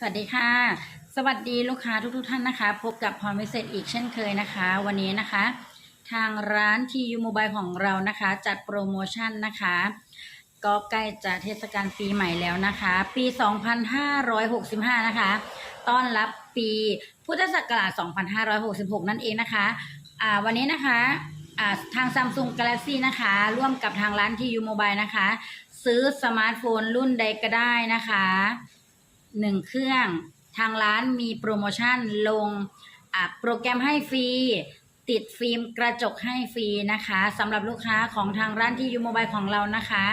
สวัสดีค่ะ สวัสดีลูกค้าทุกๆท่านนะคะ พบกับพรวิเศษอีกเช่นเคยนะคะ วันนี้นะคะ ทางร้านทียูโมบายของเรานะคะ จัดโปรโมชั่นนะคะ ก็ใกล้จะเทศกาลปีใหม่แล้วนะคะ ปี 2565 นะคะต้อนรับปีพุทธศักราช 2566 นั่นเองนะคะอ่าวันนี้นะคะอ่าทาง Samsung Galaxy นะคะ ร่วมกับทางร้านทียูโมบายนะคะ ซื้อสมาร์ทโฟนรุ่นใดก็ได้นะคะ หนึ่งเครื่อง ทางร้านมีโปรโมชั่นลงโปรแกรมให้ฟรี ติดฟิล์มกระจกให้ฟรีนะคะสำหรับลูกค้าของทางร้านที่ยูโมบายของเรานะคะ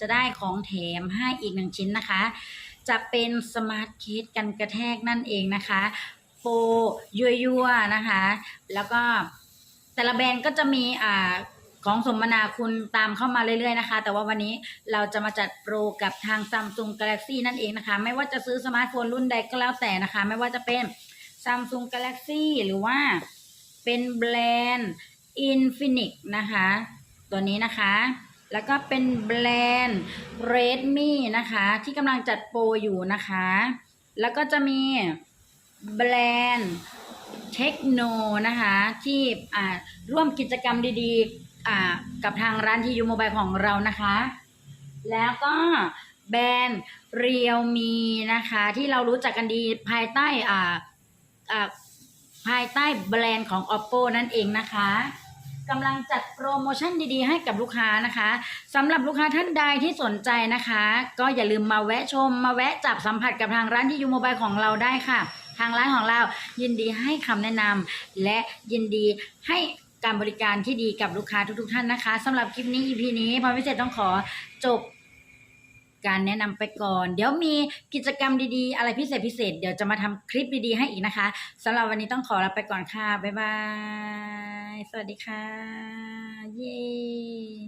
จะได้ของแถมให้อีกหนึ่งชิ้นนะคะ จะเป็นสมาร์ทเคสกันกระแทกนั่นเองนะคะ โปรยั่วๆนะคะ แล้วก็แต่ละแบรนด์ก็จะมีอ่า ของสมนาคุณตามเข้ามาเรื่อยๆนะคะ แต่ว่าวันนี้เราจะมาจัดโปรกับทาง Samsung Galaxy นั่นเองนะคะ ไม่ว่าจะซื้อสมาร์ทโฟนรุ่นใดก็แล้วแต่นะคะ ไม่ว่าจะเป็น Samsung Galaxy หรือว่าเป็นแบรนด์ Infinix นะคะ ตัวนี้นะคะ แล้วก็เป็นแบรนด์ Redmi นะคะ ที่กำลังจัดโปรอยู่นะคะ แล้วก็จะมีแบรนด์เทคโนนะคะ ที่ร่วมกิจกรรมดีๆ กับทางร้านที่ยูโมบายของเรานะคะ แล้วก็แบรนด์เรียวมีนะคะ ที่เรารู้จักกันดีภายใต้อ่าอ่าภายใต้แบรนด์ของ oppo นั่นเองนะคะกำลังจัดโปรโมชั่นดีๆ ให้กับลูกค้านะคะสำหรับลูกค้าท่านใดที่สนใจนะคะ ก็อย่าลืมมาแวะชม มาแวะจับสัมผัสกับทางร้านที่ยูโมบายของเราได้ค่ะ ทางร้านของเรายินดีให้คำแนะนำและยินดีให้ การบริการที่ดีกับลูกค้าทุกๆ ท่านนะคะสำหรับคลิปนี้ EP นี้พรพิเศษต้องขอจบการแนะนำไปก่อน เดี๋ยวมีกิจกรรมดีๆ อะไรพิเศษพิเศษ เดี๋ยวจะมาทำคลิปดีๆให้อีกนะคะสำหรับวันนี้ต้องขอลาไปก่อนค่ะ บ๊ายบาย สวัสดีค่ะ เย้